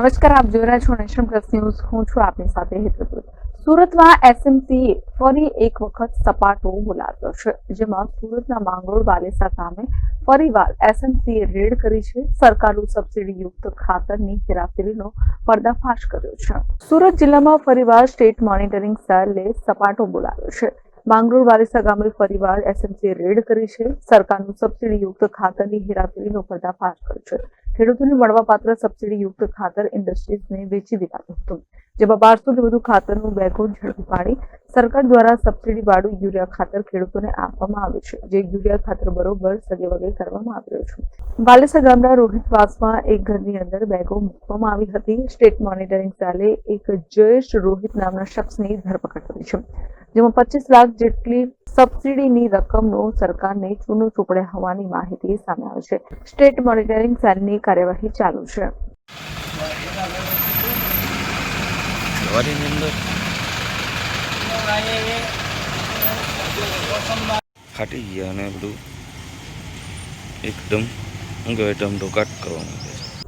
નમસ્કાર, આપ જોઈ રહ્યા છો નેશન પ્લસ ન્યૂઝ. હું છું આપની સાથે હેતુપુર સુરતમાં એસએમસીએ ફરી એક વખત સપાટો બોલાવ્યો છે, જેમાં સુરતના માંગરોળ વાલેસા ગામે ફરીવાર એસએમસીએ રેડ કરી છે. સરકારનું સબસિડીયુક્ત ખાતરની હેરાફેરીનો પર્દાફાશ કર્યો છે. સુરત જિલ્લામાં ફરીવાર સ્ટેટ મોનિટરિંગ સેલે સપાટો બોલાવ્યો છે. માંગરોળ વાલેસા ગામે ફરીવાર એસએમસીએ રેડ કરી છે. સરકારનું સબસિડીયુક્ત ખાતરની હેરાફેરીનો પર્દાફાશ કર્યો છે. ખેડૂતોને મળવાપાત્ર સબસિડીયુક્ત ખાતર ઇન્ડસ્ટ્રીઝને વેચી દેવાતું હતું. જેમાં બારસોથી વધુ ખાતરનું બેગો ઝડપી પાડી સરકાર દ્વારા સબસિડીવાળું યુરિયા ખાતર ખેડૂતોને આપવામાં આવે છે, જે યુરિયા ખાતર બરોબર સગે વગે કરવામાં આવી રહ્યું છે. બાલેસા ગામના રોહિતવાસમાં એક ઘરની અંદર બેગો મૂકવામાં આવી હતી. સ્ટેટ મોનિટરિંગ સેલે એક જયેશ રોહિત નામના શખ્સની ધરપકડ કરી છે. જેમાં પચીસ લાખ જેટલી સબસિડીની રકમનો સરકારને ચૂનો ચૂપડે હોવાની માહિતી સામે આવે છે. સ્ટેટ મોનિટરિંગ સેલની કાર્યવાહી ચાલુ છે. ફાટી ગયા અને બધું એકદમ ગયો કહેવાય ટમટો કાટ કરવાનું છે.